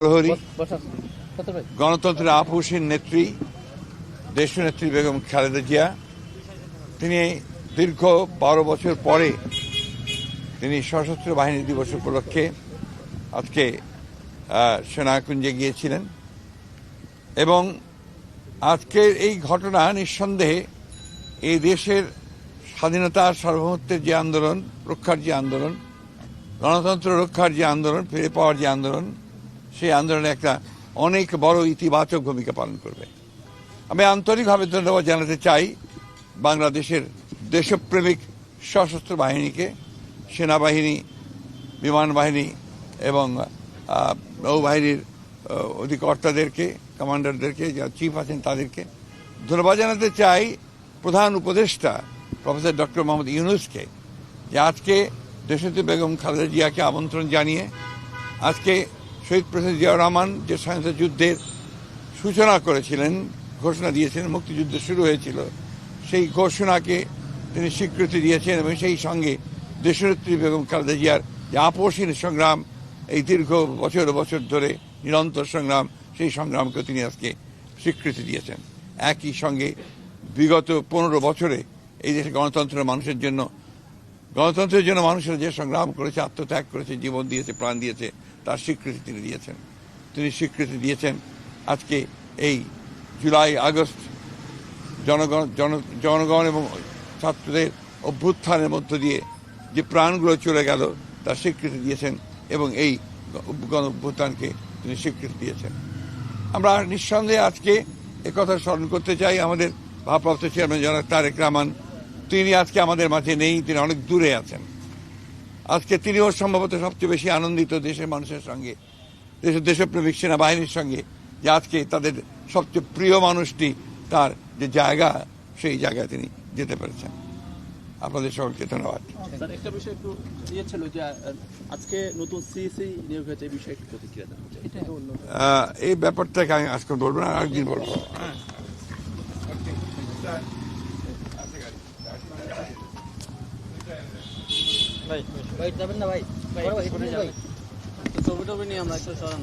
প্রহরী গণতন্ত্রের আপুসীর নেত্রী দেশনেত্রী বেগম খালেদা জিয়া তিনি দীর্ঘ বারো বছর পরে তিনি সশস্ত্র বাহিনী দিবস উপলক্ষে আজকে সেনাকুঞ্জে গিয়েছিলেন। এবং আজকের এই ঘটনা নিঃসন্দেহে এই দেশের স্বাধীনতার সার্বভৌমত্বের যে আন্দোলন রক্ষার যে আন্দোলন গণতন্ত্র রক্ষার যে আন্দোলন ফিরে পাওয়ার যে আন্দোলন সেই আন্দোলনে একটা অনেক বড় ইতিবাচক ভূমিকা পালন করবে। আমি আন্তরিকভাবে ধন্যবাদ জানাতে চাই বাংলাদেশের দেশপ্রেমিক সশস্ত্র বাহিনীকে, সেনাবাহিনী, বিমান বাহিনী এবং নৌবাহিনীর অধিকর্তাদেরকে, কমান্ডারদেরকে যারা চিফ আছেন তাদেরকে ধন্যবাদ জানাতে চাই প্রধান উপদেষ্টা প্রফেসর ডক্টর মোহাম্মদ ইউনুসকে, যে আজকে দেশনেত্রী বেগম খালেদা জিয়াকে আমন্ত্রণ জানিয়ে আজকে শহীদ প্রেসিডেন্ট জিয়াউর রহমান যে স্বাধীনতা যুদ্ধের সূচনা করেছিলেন, ঘোষণা দিয়েছেন মুক্তিযুদ্ধ শুরু হয়েছিল, সেই ঘোষণাকে তিনি স্বীকৃতি দিয়েছেন এবং সেই সঙ্গে দেশনেত্রী বেগম খালেদা জিয়ার যে আপোষহীন সংগ্রাম, এই দীর্ঘ বছর বছর ধরে নিরন্তর সংগ্রাম, সেই সংগ্রামকে তিনি আজকে স্বীকৃতি দিয়েছেন। একই সঙ্গে বিগত পনেরো বছরে এই দেশে গণতন্ত্রের মানুষের জন্য গণতন্ত্রের জন্য মানুষেরা যে সংগ্রাম করেছে, আত্মত্যাগ করেছে, জীবন দিয়েছে, প্রাণ দিয়েছে, তার স্বীকৃতি তিনি দিয়েছেন। তিনি স্বীকৃতি দিয়েছেন আজকে এই জুলাই, আগস্ট জনগণ, জন- জনগণ এবং ছাত্রদের অভ্যুত্থানের মধ্য দিয়ে যে প্রাণগুলো চলে গেল, তার স্বীকৃতি দিয়েছেন এবং এই গণ অভ্যুত্থানকে তিনি স্বীকৃতি দিয়েছেন। আমরা নিঃসন্দেহে আজকে একথা স্মরণ করতে চাই আমাদের ভারপ্রাপ্ত চেয়ারম্যান জনাব তারেক রহমান। তিনি আজকে আমাদের মাঝে নেই তিনি অনেক দূরে আছেন। আজকে তিনিও সম্ভবত সবচেয়ে বেশি আনন্দিত দেশের মানুষের সঙ্গে দেশের দেশপ্রেমিক সেনাবাহিনীর সঙ্গে যে আজকে তাদের সবচেয়ে প্রিয় মানুষটি তার যে জায়গা সেই জায়গায় তিনি যেতে পেরেছেন। আপনাদের সকলকে ধন্যবাদ। স্যার একটা বিষয় একটু ইয়ে যে আজকে নতুন নিয়োগ হয়েছে এই বিষয়ে একটু প্রতিক্রিয়া এটা এই ব্যাপারটাকে আমি আজকে বলব না আরেকদিন বলব। ভাই যাবেন না ভাই ভাই ছবি টবি নিয়ে আমরা একটু সরান